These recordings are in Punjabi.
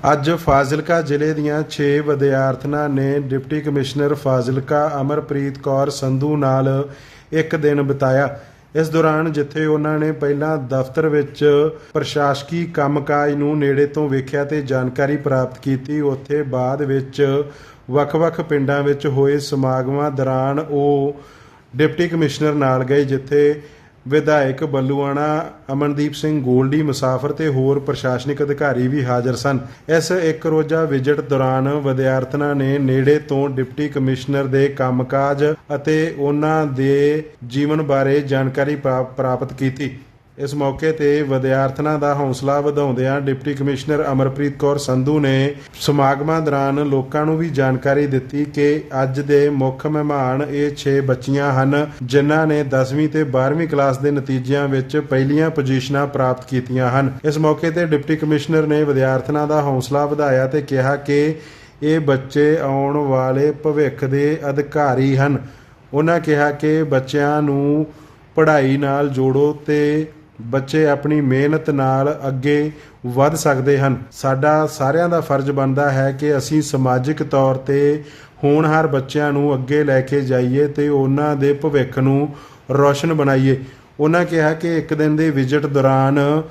ਅੱਜ ਫਾਜ਼ਿਲਕਾ ਜ਼ਿਲ੍ਹੇ ਦੀਆਂ 6 ਵਿਦਿਆਰਥਣਾਂ ਨੇ ਡਿਪਟੀ ਕਮਿਸ਼ਨਰ ਫਾਜ਼ਿਲਕਾ ਅਮਰਪ੍ਰੀਤ ਕੌਰ ਸੰਧੂ ਨਾਲ ਇੱਕ ਦਿਨ ਬਿਤਾਇਆ। ਇਸ ਦੌਰਾਨ ਜਿੱਥੇ ਉਹਨਾਂ ਨੇ ਪਹਿਲਾਂ ਦਫ਼ਤਰ ਵਿੱਚ ਪ੍ਰਸ਼ਾਸਕੀ ਕੰਮਕਾਜ ਨੂੰ ਨੇੜੇ ਤੋਂ ਵੇਖਿਆ ਤੇ ਜਾਣਕਾਰੀ ਪ੍ਰਾਪਤ ਕੀਤੀ, ਉੱਥੇ ਬਾਅਦ ਵਿੱਚ ਵੱਖ-ਵੱਖ ਪਿੰਡਾਂ ਵਿੱਚ ਹੋਏ ਸਮਾਗਮਾਂ ਦੌਰਾਨ ਉਹ ਡਿਪਟੀ ਕਮਿਸ਼ਨਰ ਨਾਲ ਗਏ, ਜਿੱਥੇ ਵਿਧਾਇਕ ਬੱਲੂਆਣਾ ਅਮਨਦੀਪ ਸਿੰਘ ਗੋਲਡੀ ਮੁਸਾਫਰ ਤੇ ਹੋਰ ਪ੍ਰਸ਼ਾਸਨਿਕ ਅਧਿਕਾਰੀ ਵੀ ਹਾਜ਼ਰ ਸਨ। ਇਸ ਇੱਕ ਰੋਜ਼ਾ ਵਿਜ਼ਿਟ ਦੌਰਾਨ ਵਿਦਿਆਰਥਣਾਂ ਨੇ ਨੇੜੇ ਤੋਂ ਡਿਪਟੀ ਕਮਿਸ਼ਨਰ ਦੇ ਕੰਮਕਾਜ ਅਤੇ ਉਹਨਾਂ ਦੇ ਜੀਵਨ ਬਾਰੇ ਜਾਣਕਾਰੀ ਪ੍ਰਾ- ਪ੍ਰਾਪਤ ਕੀਤੀ। ਇਸ ਮੌਕੇ ਤੇ ਵਿਦਿਆਰਥਣਾਂ ਦਾ ਹੌਸਲਾ ਵਧਾਉਂਦਿਆਂ ਡਿਪਟੀ ਕਮਿਸ਼ਨਰ ਅਮਰਪ੍ਰੀਤ ਕੌਰ ਸੰਧੂ ਨੇ ਸਮਾਗਮਾਂ ਦੌਰਾਨ ਲੋਕਾਂ ਨੂੰ ਵੀ ਜਾਣਕਾਰੀ ਦਿੱਤੀ ਕਿ ਅੱਜ ਦੇ ਮੁੱਖ ਮਹਿਮਾਨ ਇਹ 6 ਬੱਚੀਆਂ ਹਨ, ਜਿਨ੍ਹਾਂ ਨੇ 10ਵੀਂ ਤੇ 12ਵੀਂ ਕਲਾਸ ਦੇ ਨਤੀਜਿਆਂ ਵਿੱਚ ਪਹਿਲੀਆਂ ਪੋਜੀਸ਼ਨਾਂ ਪ੍ਰਾਪਤ ਕੀਤੀਆਂ ਹਨ। ਇਸ ਮੌਕੇ ਤੇ ਡਿਪਟੀ ਕਮਿਸ਼ਨਰ ਨੇ ਵਿਦਿਆਰਥਣਾਂ ਦਾ ਹੌਸਲਾ ਵਧਾਇਆ ਤੇ ਕਿਹਾ ਕਿ ਇਹ ਬੱਚੇ ਆਉਣ ਵਾਲੇ ਭਵਿੱਖ ਦੇ ਅਧਿਕਾਰੀ ਹਨ। ਉਹਨਾਂ ਕਿਹਾ ਕਿ ਬੱਚਿਆਂ ਨੂੰ ਪੜ੍ਹਾਈ ਨਾਲ ਜੋੜੋ ਤੇ ਬੱਚੇ ਆਪਣੀ ਮਿਹਨਤ ਨਾਲ ਅੱਗੇ ਵੱਧ ਸਕਦੇ ਹਨ। ਸਾਡਾ ਸਾਰਿਆਂ ਦਾ ਫਰਜ਼ ਬਣਦਾ ਹੈ ਕਿ ਅਸੀਂ ਸਮਾਜਿਕ ਤੌਰ ਤੇ ਹੋਣਹਾਰ ਬੱਚਿਆਂ ਨੂੰ ਅੱਗੇ ਲੈ ਕੇ ਜਾਈਏ ਤੇ ਉਹਨਾਂ ਦੇ ਭਵਿੱਖ ਨੂੰ ਰੌਸ਼ਨ ਬਣਾਈਏ। ਉਹਨਾਂ ਕਿਹਾ ਕਿ ਇੱਕ ਦਿਨ ਦੇ ਵਿਜ਼ਿਟ ਦੌਰਾਨ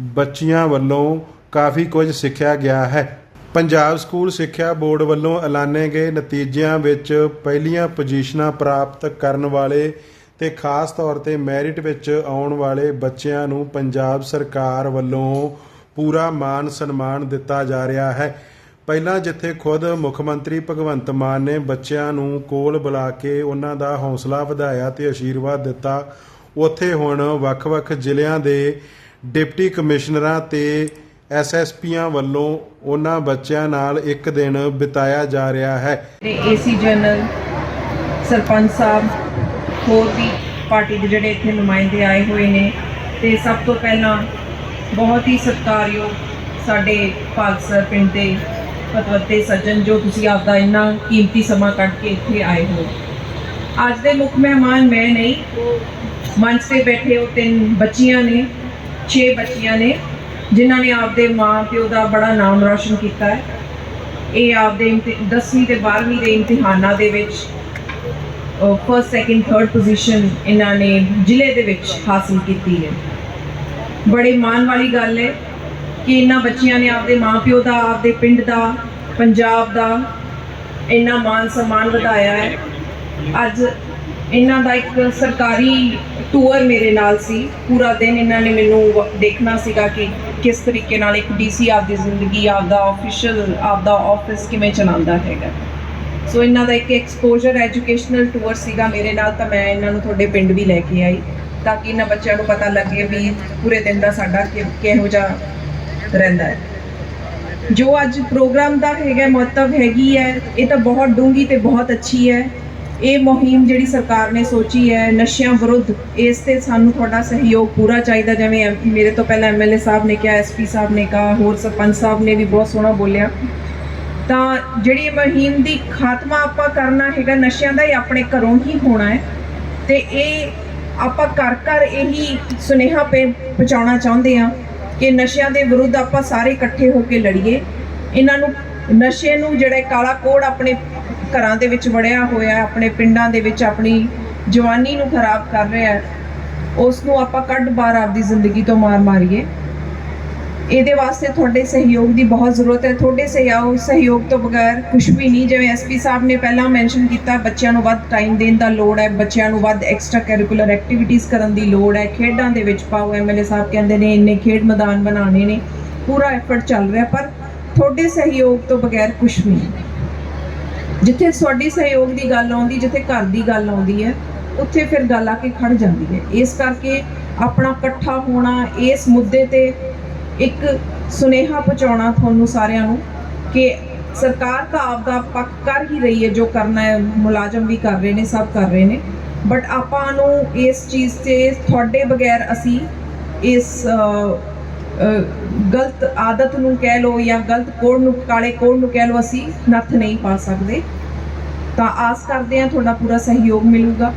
ਬੱਚੀਆਂ ਵੱਲੋਂ ਕਾਫੀ ਕੁਝ ਸਿੱਖਿਆ ਗਿਆ ਹੈ। ਪੰਜਾਬ ਸਕੂਲ ਸਿੱਖਿਆ ਬੋਰਡ ਵੱਲੋਂ ਐਲਾਨੇ ਗਏ ਨਤੀਜਿਆਂ ਵਿੱਚ ਪਹਿਲੀਆਂ ਪੋਜੀਸ਼ਨਾਂ ਪ੍ਰਾਪਤ ਕਰਨ ਵਾਲੇ ਤੇ ਖਾਸ ਤੌਰ ਤੇ ਮੈਰਿਟ ਵਿੱਚ ਆਉਣ ਵਾਲੇ ਬੱਚਿਆਂ ਨੂੰ ਪੰਜਾਬ ਸਰਕਾਰ ਵੱਲੋਂ ਪੂਰਾ ਮਾਨ ਸਨਮਾਨ ਦਿੱਤਾ ਜਾ ਰਿਹਾ ਹੈ। ਪਹਿਲਾਂ ਜਿੱਥੇ ਖੁਦ ਮੁੱਖ ਮੰਤਰੀ ਭਗਵੰਤ ਮਾਨ ਨੇ ਬੱਚਿਆਂ ਨੂੰ ਕੋਲ ਬੁਲਾ ਕੇ ਉਹਨਾਂ ਦਾ ਹੌਸਲਾ ਵਧਾਇਆ ਤੇ ਅਸ਼ੀਰਵਾਦ ਦਿੱਤਾ, ਉੱਥੇ ਹੁਣ ਵੱਖ-ਵੱਖ ਜ਼ਿਲ੍ਹਿਆਂ ਦੇ ਡਿਪਟੀ ਕਮਿਸ਼ਨਰਾਂ ਤੇ ਐਸਐਸਪੀਆਂ ਵੱਲੋਂ ਉਹਨਾਂ ਬੱਚਿਆਂ ਨਾਲ ਇੱਕ ਦਿਨ ਬਿਤਾਇਆ ਜਾ ਰਿਹਾ ਹੈ। ਏਸੀ ਜਨਰਲ, ਸਰਪੰਚ ਸਾਹਿਬ ਹੋਰ ਵੀ ਪਾਰਟੀ ਦੇ ਜਿਹੜੇ ਇੱਥੇ ਨੁਮਾਇੰਦੇ ਆਏ ਹੋਏ ਨੇ ਤੇ ਸਭ ਤੋਂ ਪਹਿਲਾਂ ਬਹੁਤ ਹੀ ਸਤਿਕਾਰਯੋਗ ਸਾਡੇ ਭਾਗਸਰ ਪਿੰਡ ਦੇ ਪਤਵੰਤੇ ਸੱਜਣ ਜੋ ਤੁਸੀਂ ਆਪਦਾ ਇੰਨਾ ਕੀਮਤੀ ਸਮਾਂ ਕੱਢ ਕੇ ਇੱਥੇ ਆਏ ਹੋ। ਅੱਜ ਦੇ ਮੁੱਖ ਮਹਿਮਾਨ ਮੈਂ ਨਹੀਂ, ਮੰਚ ਤੇ ਬੈਠੇ ਉਹ ਤਿੰਨ ਬੱਚੀਆਂ ਨੇ 6 ਬੱਚੀਆਂ ਨੇ, ਜਿਨ੍ਹਾਂ ਨੇ ਆਪਦੇ ਮਾਂ ਪਿਓ ਦਾ ਬੜਾ ਨਾਮ ਰੌਸ਼ਨ ਕੀਤਾ ਹੈ। ਇਹ ਆਪਦੇ 10ਵੀਂ ਤੇ 12ਵੀਂ ਦੇ ਇਮਤਿਹਾਨਾਂ ਦੇ ਵਿੱਚ ਫਰਸਟ ਸੈਕਿੰਡ ਥਰਡ ਪੋਜੀਸ਼ਨ ਇਹਨਾਂ ਨੇ ਜ਼ਿਲ੍ਹੇ ਦੇ ਵਿੱਚ ਹਾਸਲ ਕੀਤੀ ਹੈ। ਬੜੇ ਮਾਣ ਵਾਲੀ ਗੱਲ ਹੈ ਕਿ ਇਹਨਾਂ ਬੱਚਿਆਂ ਨੇ ਆਪਦੇ ਮਾਪਿਓ ਦਾ, ਆਪਦੇ ਪਿੰਡ ਦਾ, ਪੰਜਾਬ ਦਾ ਇੰਨਾ ਮਾਨ ਸਨਮਾਨ ਵਧਾਇਆ ਹੈ। ਅੱਜ ਇਹਨਾਂ ਦਾ ਇੱਕ ਸਰਕਾਰੀ ਟੂਰ ਮੇਰੇ ਨਾਲ ਸੀ। ਪੂਰਾ ਦਿਨ ਇਹਨਾਂ ਨੇ ਮੈਨੂੰ ਦੇਖਣਾ ਸੀਗਾ ਕਿ ਕਿਸ ਤਰੀਕੇ ਨਾਲ ਇੱਕ ਡੀਸੀ ਆਪਦੀ ਜ਼ਿੰਦਗੀ, ਆਪਦਾ ਆਫੀਸ਼ੀਅਲ ਆਪਦਾ ਆਫਿਸ ਕਿਵੇਂ ਚਲਾਉਂਦਾ ਹੈਗਾ। ਸੋ ਇਹਨਾਂ ਦਾ ਇੱਕ ਐਕਸਪੋਜ਼ਰ ਐਜੂਕੇਸ਼ਨਲ ਟੂਰ ਸੀਗਾ ਮੇਰੇ ਨਾਲ, ਤਾਂ ਮੈਂ ਇਹਨਾਂ ਨੂੰ ਤੁਹਾਡੇ ਪਿੰਡ ਵੀ ਲੈ ਕੇ ਆਈ, ਤਾਂ ਕਿ ਇਹਨਾਂ ਬੱਚਿਆਂ ਨੂੰ ਪਤਾ ਲੱਗੇ ਵੀ ਪੂਰੇ ਦਿਨ ਦਾ ਸਾਡਾ ਕਿ- ਕਿਹੋ ਜਿਹਾ ਰਹਿੰਦਾ ਹੈ। ਜੋ ਅੱਜ ਪ੍ਰੋਗਰਾਮ ਦਾ ਹੈਗਾ, ਮਹੱਤਵ ਹੈਗੀ ਹੈ, ਇਹ ਤਾਂ ਬਹੁਤ ਡੂੰਗੀ ਤੇ ਬਹੁਤ ਅੱਛੀ ਹੈ। ਇਹ ਮੁਹਿੰਮ ਜਿਹੜੀ ਸਰਕਾਰ ਨੇ ਸੋਚੀ ਹੈ, ਨਸ਼ਿਆਂ ਵਿਰੁੱਧ, ਇਸ ਤੇ ਸਾਨੂੰ ਤੁਹਾਡਾ ਸਹਿਯੋਗ ਪੂਰਾ ਚਾਹੀਦਾ, ਜਿਵੇਂ ਐਮ- ਮੇਰੇ ਤੋਂ ਪਹਿਲਾਂ ਐਮਐਲਏ ਸਾਹਿਬ ਨੇ ਕਿਹਾ ਐਸਪੀ ਸਾਹਿਬ ਨੇ ਕਿਹਾ, ਹੋਰ ਸਰਪੰਚ ਸਾਹਿਬ ਨੇ ਵੀ ਬਹੁਤ ਸੋਹਣਾ ਬੋਲਿਆ। ਤਾਂ ਜਿਹੜੀ ਇਹ ਮੁਹਿੰਮ ਦੀ ਖਾਤਮਾ ਆਪਾਂ ਕਰਨਾ ਹੈਗਾ, ਨਸ਼ਿਆਂ ਦਾ ਇਹ ਆਪਣੇ ਘਰੋਂ ਹੀ ਹੋਣਾ ਹੈ। ਤੇ ਇਹ ਆਪਾਂ ਘਰ ਘਰ ਇਹੀ ਸੁਨੇਹਾ ਪੇ ਪਹੁੰਚਾਉਣਾ ਚਾਹੁੰਦੇ ਆ ਕਿ ਨਸ਼ਿਆਂ ਦੇ ਵਿਰੁੱਧ ਆਪਾਂ ਸਾਰੇ ਇਕੱਠੇ ਹੋ ਕੇ ਲੜੀਏ। ਇਹਨਾਂ ਨੂੰ, ਨਸ਼ੇ ਨੂੰ ਜਿਹੜਾ ਕਾਲਾ ਕੋੜ ਆਪਣੇ ਘਰਾਂ ਦੇ ਵਿੱਚ ਵੜਿਆ ਹੋਇਆ, ਆਪਣੇ ਪਿੰਡਾਂ ਦੇ ਵਿੱਚ ਆਪਣੀ ਜਵਾਨੀ ਨੂੰ ਖਰਾਬ ਕਰ ਰਿਹਾ ਹੈ, ਉਸ ਨੂੰ ਆਪਾਂ ਕੱਢ ਬਾਹਰ ਆਪਦੀ ਜ਼ਿੰਦਗੀ ਤੋਂ ਮਾਰ ਮਾਰੀਏ ਇਹਦੇ ਵਾਸਤੇ ਤੁਹਾਡੇ ਸਹਿਯੋਗ ਦੀ ਬਹੁਤ ਜ਼ਰੂਰਤ ਹੈ। ਤੁਹਾਡੇ ਸਹਿਯੋਗ ਸਹਿਯੋਗ ਤੋਂ ਬਗੈਰ ਕੁਝ ਵੀ ਨਹੀਂ। ਜਿਵੇਂ ਐਸਪੀ ਸਾਹਿਬ ਨੇ ਪਹਿਲਾਂ ਮੈਂਸ਼ਨ ਕੀਤਾ, ਬੱਚਿਆਂ ਨੂੰ ਵੱਧ ਟਾਈਮ ਦੇਣ ਦਾ ਲੋੜ ਹੈ। ਬੱਚਿਆਂ ਨੂੰ ਵੱਧ ਐਕਸਟਰਾ ਕਰਿਕੂਲਰ ਐਕਟੀਵਿਟੀਜ਼ ਕਰਨ ਦੀ ਲੋੜ ਹੈ। ਖੇਡਾਂ ਦੇ ਵਿੱਚ ਪਾਓ ਐਮਐਲਏ ਸਾਹਿਬ ਕਹਿੰਦੇ ਨੇ, ਇੰਨੇ ਖੇਡ ਮੈਦਾਨ ਬਣਾਉਣੇ ਨੇ। ਪੂਰਾ ਐਫਰਟ ਚੱਲ ਰਿਹਾ, ਪਰ ਤੁਹਾਡੇ ਸਹਿਯੋਗ ਤੋਂ ਬਗੈਰ ਕੁਝ ਵੀ ਨਹੀਂ। ਜਿੱਥੇ ਤੁਹਾਡੀ ਸਹਿਯੋਗ ਦੀ ਗੱਲ ਆਉਂਦੀ, ਜਿੱਥੇ ਘਰ ਦੀ ਗੱਲ ਆਉਂਦੀ ਹੈ, ਉੱਥੇ ਫਿਰ ਗੱਲ ਆ ਕੇ ਖੜ ਜਾਂਦੀ ਹੈ। ਇਸ ਕਰਕੇ ਆਪਣਾ ਇਕੱਠਾ ਹੋਣਾ, ਇਸ ਮੁੱਦੇ ਤੇ ਇੱਕ ਸੁਨੇਹਾ ਪਹੁੰਚਾਉਣਾ ਤੁਹਾਨੂੰ ਸਾਰਿਆਂ ਨੂੰ ਕਿ ਸਰਕਾਰ ਤਾਂ ਆਪਦਾ ਪੱਕ ਕਰ ਹੀ ਰਹੀ ਹੈ, ਜੋ ਕਰਨਾ ਹੈ, ਮੁਲਾਜ਼ਮ ਵੀ ਕਰ ਰਹੇ ਨੇ, ਸਭ ਕਰ ਰਹੇ ਨੇ। ਬਟ ਆਪਾਂ ਨੂੰ ਇਸ ਚੀਜ਼ ਤੇ ਤੁਹਾਡੇ ਬਗੈਰ ਅਸੀਂ ਇਸ ਗਲਤ ਆਦਤ ਨੂੰ ਕਹਿ ਲਓ ਜਾਂ ਗਲਤ ਕੋੜ ਨੂੰ, ਕਾਲੇ ਕੋੜ ਨੂੰ ਕਹਿ ਲਓ, ਅਸੀਂ ਨੱਥ ਨਹੀਂ ਪਾ ਸਕਦੇ। ਤਾਂ ਆਸ ਕਰਦੇ ਹਾਂ ਤੁਹਾਡਾ ਪੂਰਾ ਸਹਿਯੋਗ ਮਿਲੂਗਾ।